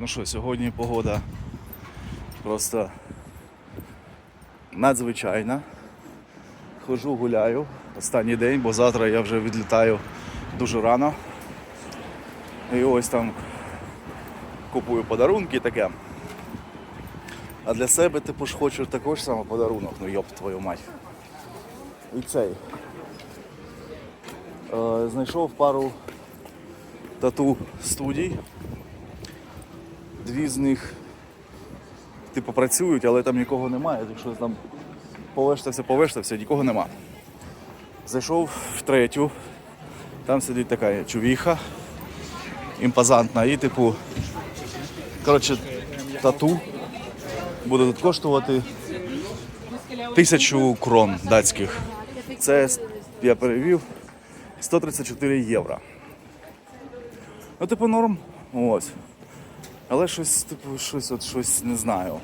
ну що, сьогодні погода просто надзвичайна. Хожу, гуляю останній день, бо завтра я вже відлітаю дуже рано. І ось там купую подарунки таке. А для себе типу ж хочу також саме подарунок, ну йоп твою мать. І цей. Е, знайшов пару тату студій. Дві з них типу працюють, але там нікого немає. Якщо там повештався, повештався, нікого нема. Зайшов в третю, там сидить така чувіха, імпозантна і типу. Коротше, тату буде тут коштувати тисячу крон датських. Це я перевів 134 євро. Ну, типу, норм. Ось. Але щось, типу, щось, от щось не знаю.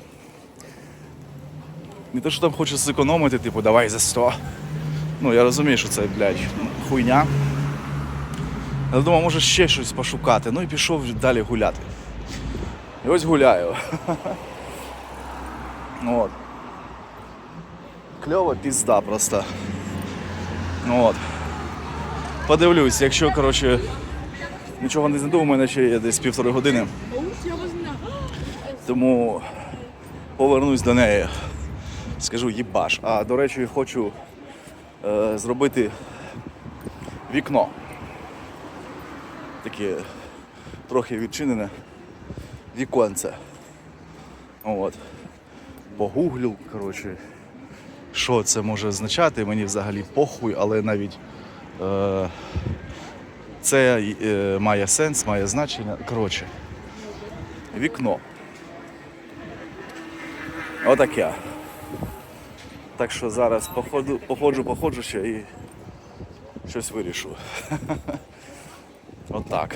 Не те, що там хочу зекономити, типу, давай за 100. Ну, я розумію, що це, блядь, хуйня. Але думав, може ще щось пошукати. Ну і пішов далі гуляти. І ось гуляю. Ну, От. Кльова пізда просто. Ну от. Подивлюсь, якщо, коротше, нічого не знайду, у мене ще є десь півтори години. Тому повернусь до неї. Скажу їбаш. А до речі, хочу е, зробити вікно. Таке трохи відчинене віконце. От. Погуглив, коротше, що це може означати, мені взагалі похуй, але навіть е, це е, має сенс, має значення. Коротше, вікно. Отаке. Так що зараз походу, походжу, походжу ще і щось вирішу. Отак.